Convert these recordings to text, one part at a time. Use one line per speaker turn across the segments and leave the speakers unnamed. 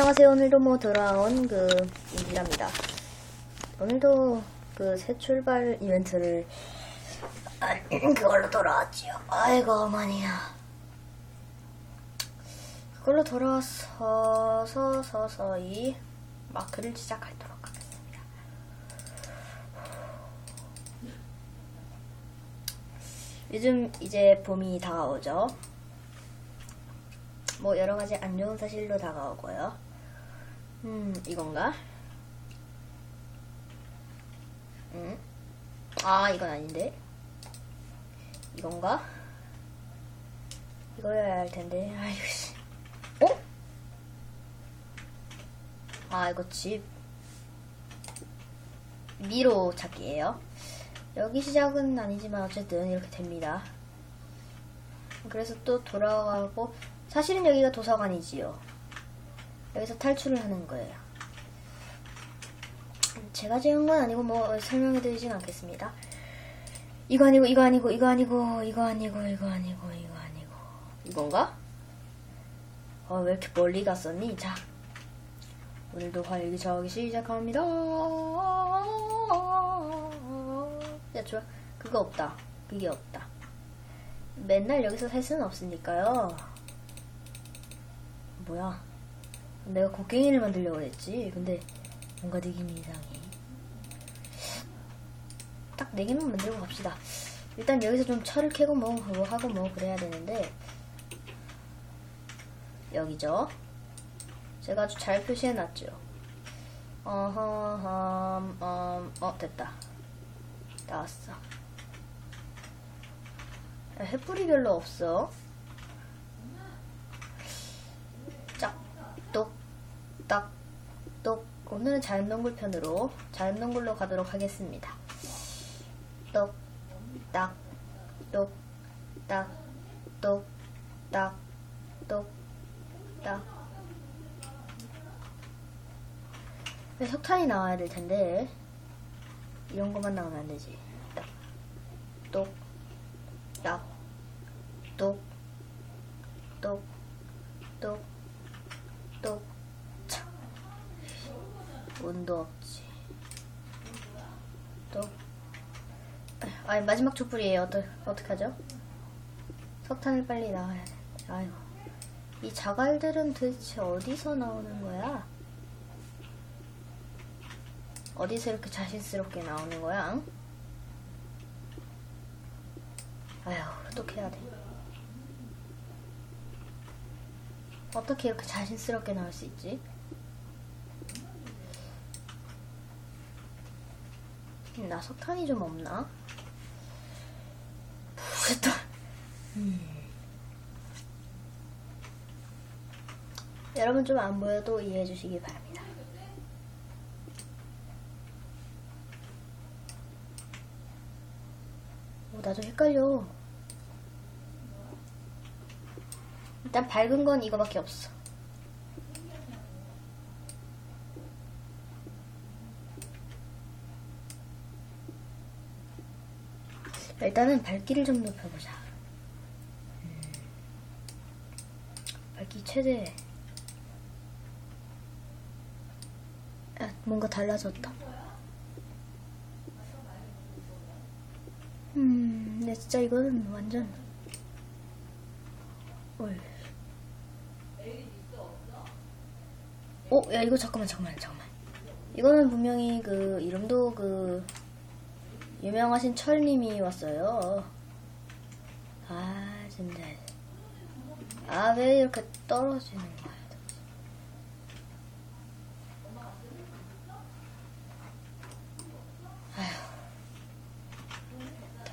안녕하세요. 오늘도 뭐 돌아온 그 인디랍니다. 오늘도 그 새 출발 이벤트를 아, 그걸로 돌아왔지요. 아이고 어머니야. 그걸로 돌아와서 서, 서서히 마크를 시작하도록 하겠습니다. 요즘 이제 봄이 다가오죠. 뭐 여러 가지 안 좋은 사실로 다가오고요. 음, 이건가? 음. 아, 이건 아닌데. 이건가? 이거여야 할 텐데. 아이고, 씨. 어? 아, 이거 집. 미로 찾기예요. 여기 시작은 아니지만 어쨌든 이렇게 됩니다. 그래서 또 돌아가고 사실은 여기가 도서관이지요. 여기서 탈출을 하는 거예요. 제가 지은 건 아니고 뭐 설명해드리진 않겠습니다. 이거 아니고 이거 아니고 이거 아니고 이거 아니고 이거 아니고 이거 아니고 이건가? 어, 왜 이렇게 멀리 갔었니? 자, 오늘도 활기차게 시작합니다. 야, 좋아. 그거 없다. 그게 없다. 맨날 여기서 살 수는 없으니까요. 뭐야? 내가 곡괭이를 만들려고 그랬지. 근데 뭔가 느낌이 이상해. 딱네 개만 만들고 갑시다. 일단 여기서 좀 철을 캐고 뭐, 뭐 하고 뭐 그래야 되는데 여기죠. 제가 아주 잘 표시해놨죠. 어허, 음, 음, 어 됐다. 나왔어. 야, 햇불이 별로 없어. 짝, 똑, 딱, 똑. 오늘은 자연동굴 편으로 자연동굴로 가도록 하겠습니다. 똑, 딱, 똑, 딱, 똑, 딱, 똑, 딱. 왜 석탄이 나와야 될 텐데 이런 것만 나오면 안 되지. 딱, 똑, 딱, 똑, 똑, 똑, 똑, 차. 운도 없지. 똑. 아, 마지막 촛불이에요. 어떡, 어떡하죠? 석탄을 빨리 나와야 돼. 아이고. 이 자갈들은 도대체 어디서 나오는 거야? 어디서 이렇게 자신스럽게 나오는 거야? 응? 아휴, 또 해야 돼. 어떻게 이렇게 자신스럽게 나올 수 있지? 나 석탄이 좀 없나? 모르겠다. 음. 여러분 좀 안 보여도 이해해 주시기 바랍니다. 오, 나도 헷갈려. 일단 밝은 건 이거밖에 없어. 일단은 밝기를 좀 높여보자. 음, 밝기 최대. 아, 뭔가 달라졌다. 음, 근데 진짜 이거는 완전. 올. 어, 야, 이거 잠깐만, 잠깐만, 잠깐만. 이거는 분명히 그, 이름도 그, 유명하신 철님이 왔어요. 아, 진짜. 아, 왜 이렇게 떨어지는 거야? 아휴.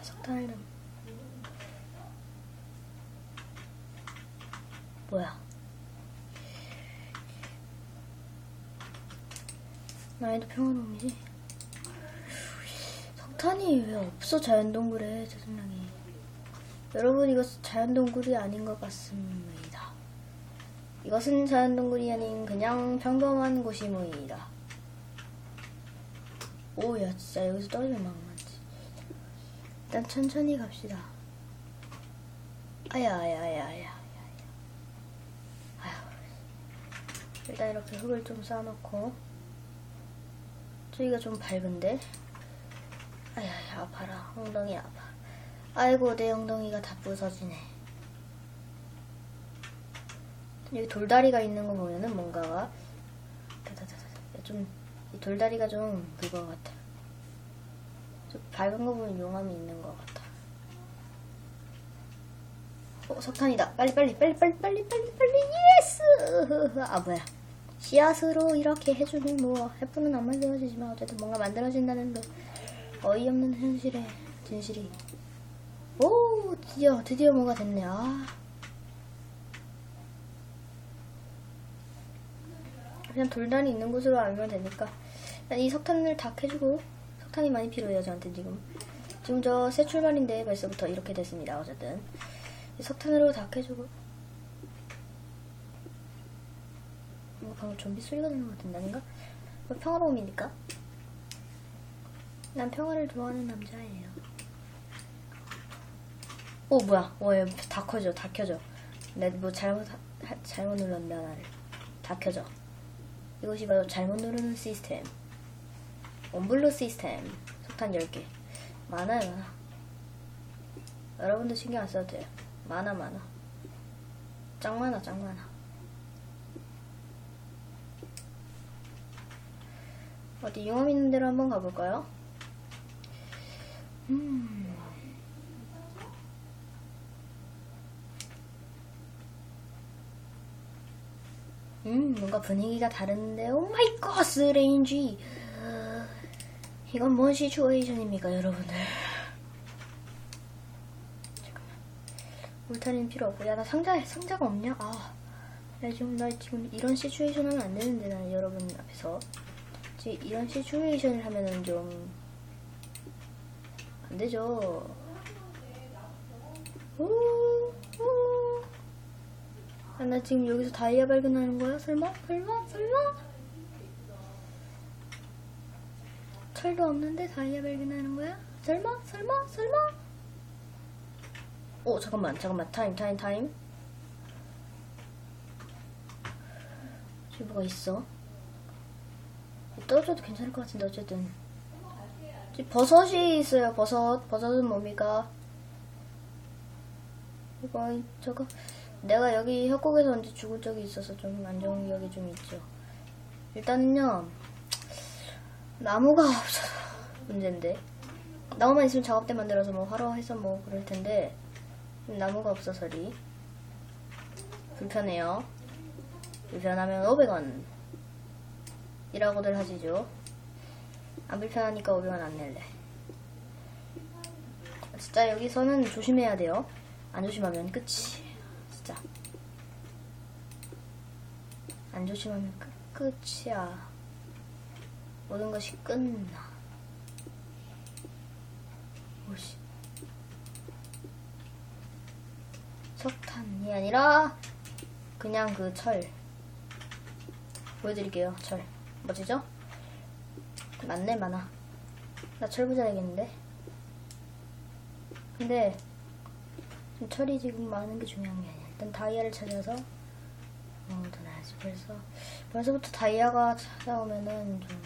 석탄을 좀. 뭐야? 나이도 평화로움이지? 석탄이 왜 없어 자연동굴에 짜증나게 여러분 이것 자연동굴이 아닌 것 같습니다. 이것은 자연동굴이 아닌 그냥 평범한 곳이 모이다. 오야 진짜 여기서 떨어지면 막만지. 일단 천천히 갑시다. 아야 아야 아야 아야 아야 일단 이렇게 흙을 좀 쌓아놓고. 저기가 좀 밝은데 아야 아파라. 엉덩이 아파. 아이고 내 엉덩이가 다 부서지네. 여기 돌다리가 있는 거 보면은 뭔가가 좀 이 돌다리가 좀 그거 같아. 좀 밝은 거 보면 용암이 있는 것 같아. 어 석탄이다. 빨리 빨리 빨리 빨리 빨리 빨리 빨리. 예스! 아 뭐야. 씨앗으로 이렇게 해주면 뭐 해프는 안 만들어지지만 어쨌든 뭔가 만들어진다는 그 어이없는 현실의 진실이. 오 드디어 드디어 뭐가 됐네 아 그냥 돌다리 있는 곳으로 알면 되니까. 이 석탄을 다 캐주고 석탄이 많이 필요해요 저한테 지금. 지금 저 새 출발인데 벌써부터 이렇게 됐습니다 어쨌든. 이 석탄으로 다 캐주고. 뭐 방금 좀비 소리가 나는 것 같은데 아닌가? 뭐 평화로움이니까 난 평화를 좋아하는 남자예요. 오 뭐야. 어다 커져. 다 켜져. 내가 뭐 잘못 하- 잘못 눌렀나 나를. 다 켜져. 이것이 바로 잘못 누르는 시스템. 원블루 시스템. 석탄 10개. 많아요 많아. 여러분도 신경 안 써도 돼요. 많아 많아. 짱 많아 짱 많아. 어디 용암 있는 데로 한번 가볼까요? 음. 음, 뭔가 분위기가 다른데, 오 마이 갓, 스레인지. 이건 뭔 시츄에이션입니까, 여러분들? 울타리는 필요 없고, 야, 나 상자, 상자가 없냐? 아, 나 지금, 나 지금 이런 시츄에이션 하면 안 되는데, 나 여러분 앞에서. 이런 시츄에이션을 하면은 좀, 안 되죠. 우, 우. 아, 나 지금 여기서 다이아 발견하는 거야? 설마? 설마? 설마? 철도 없는데 다이아 발견하는 거야? 설마? 설마? 설마? 오 잠깐만 잠깐만 타임 타임 타임 저기 뭐가 있어 떨어져도 괜찮을 것 같은데 어쨌든 버섯이 있어요 버섯 버섯은 뭡니까 이거 저거 내가 여기 협곡에서 언제 죽을 적이 있어서 좀 안 좋은 기억이 좀 있죠. 일단은요, 나무가 없어서 문제인데. 나무만 있으면 작업대 만들어서 뭐 하러 해서 뭐 그럴 텐데, 나무가 없어서리. 불편해요. 불편하면 500원. 이라고들 하시죠. 안 불편하니까 500원 안 낼래. 진짜 여기서는 조심해야 돼요. 안 조심하면 끝이. 진짜 안 조심하면 끝, 끝이야 모든 것이 끝나 오씨 석탄이 아니라 그냥 그 철 보여드릴게요 철 멋지죠? 많네 많아 나 철 부자야겠는데 근데 철이 지금 많은 게 중요한 게 아니야. 일단 다이아를 찾아서 어, 더 나야지. 벌써 벌써부터 다이아가 찾아오면은 좀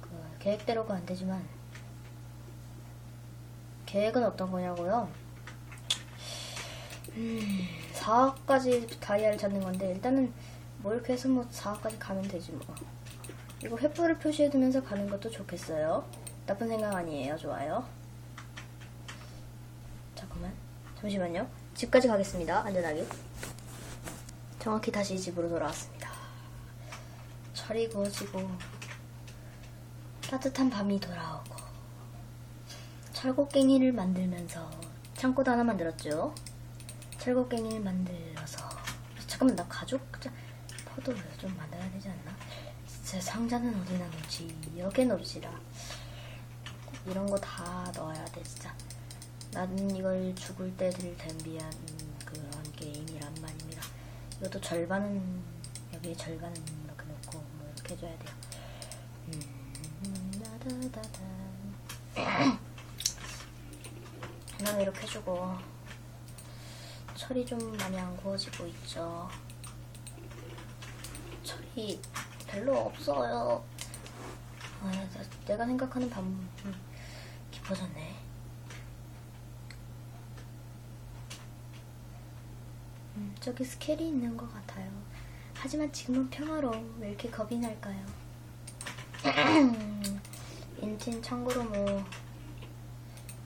그 계획대로가 안 되지만 계획은 어떤 거냐고요? 음, 4화까지 다이아를 찾는 건데 일단은 뭐 이렇게 해서 뭐 4화까지 가면 되지 뭐. 이거 횃불을 표시해두면서 가는 것도 좋겠어요. 나쁜 생각 아니에요. 좋아요. 잠깐만. 잠시만요. 집까지 가겠습니다. 안전하게. 정확히 다시 집으로 돌아왔습니다. 철이 구워지고 따뜻한 밤이 돌아오고 철곡갱이를 만들면서 창고도 하나 만들었죠. 철곡갱이를 만들어서 잠깐만 나 가죽 포도를 좀 만들어야 되지 않나? 진짜 상자는 어디 놨는지 여기에 놓읍시다. 이런 거 다 넣어야 돼 진짜. 나는 이걸 죽을 때들 댐비한 그런 게임이란 말입니다. 이것도 절반은 여기에 절반은 이렇게 넣고 뭐 이렇게 해줘야 돼요. 음, 나다다다. 난 이렇게 해주고 철이 좀 많이 안 구워지고 있죠. 철이 별로 없어요. 아, 나- 내가 생각하는 밤 음, 깊어졌네. 음, 저기 스켈이 있는 것 같아요. 하지만 지금은 평화로워. 왜 이렇게 겁이 날까요? 인틴 참고로 뭐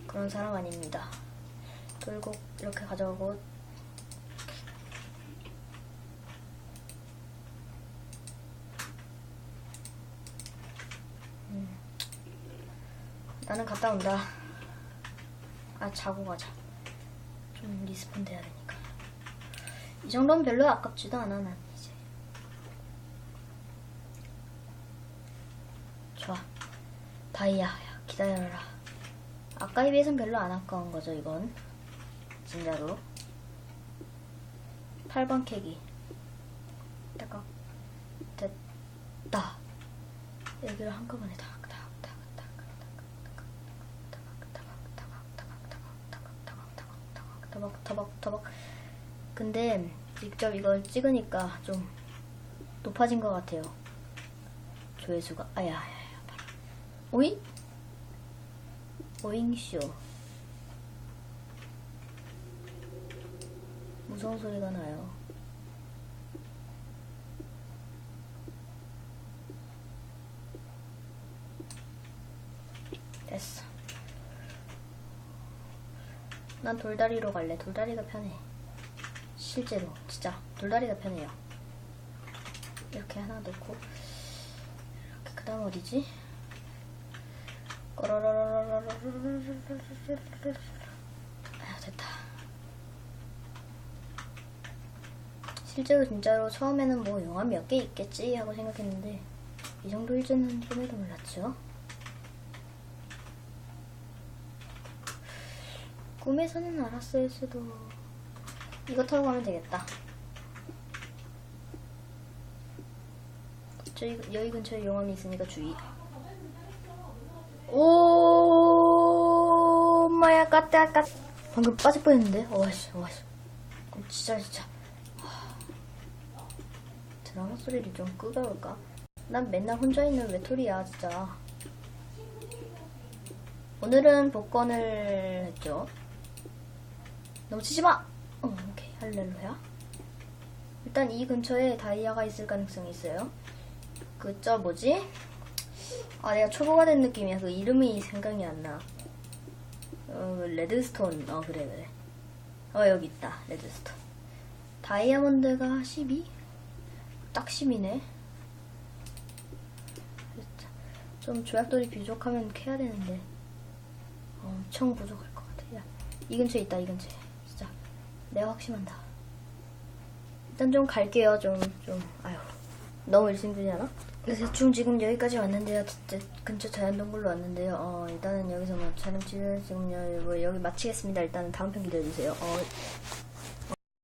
그런 사람 아닙니다. 돌고 이렇게 가져오고 음. 나는 갔다 온다. 아 자고 가자. 좀 리스폰 돼야 되니까. 이 정도면 별로 아깝지도 않아 난 이제. 좋아. 다이아 야, 기다려라. 아까에 비해선 별로 안 아까운 거죠 이건. 진짜로. 8번 캐기. 따가 됐다. 여기를 한꺼번에 타 터벅 터벅 터벅. 근데 직접 이걸 찍으니까 좀 높아진 것 같아요. 조회수가. 아야 오잉? 오잉쇼. 무서운 소리가 나요. 난 돌다리로 갈래. 돌다리가 편해. 실제로 진짜 돌다리가 편해요. 이렇게 하나 넣고 이렇게 그 다음 어디지? 아 됐다. 실제로 진짜로 처음에는 뭐 영화 몇 개 있겠지 하고 생각했는데 이 정도 일주는 꿈에도 몰랐죠. 꿈에서는 알았을 수도 이거 타고 가면 되겠다. 저희 여기 근처에 용암이 있으니까 주의. 오, 마야 까따 까. 방금 빠질 뻔했는데. 어와씨. 어, 진짜 진짜. 하, 드라마 소리를 좀 끄겨볼까? 난 맨날 혼자 있는 외톨이야 진짜. 오늘은 복권을 했죠. 넘치지 마! 어, 오케이. 할렐루야. 일단 이 근처에 다이아가 있을 가능성이 있어요. 그, 저, 뭐지? 아, 내가 초보가 된 느낌이야. 그 이름이 생각이 안 나. 어, 레드스톤. 어, 그래, 그래. 어, 여기 있다. 레드스톤. 다이아몬드가 12? 딱 10이네. 좀 조약돌이 부족하면 캐야 되는데. 엄청 부족할 것 같아. 야, 이 근처에 있다, 이 근처에. 내가 확신한다. 일단 좀 갈게요, 좀, 좀, 아유. 너무 않아? 대충 지금 여기까지 왔는데요. 근처 자연동굴로 왔는데요. 어, 일단은 여기서 뭐 촬영 지금 뭐 여기 마치겠습니다. 일단은 다음 편 기대해주세요. 어,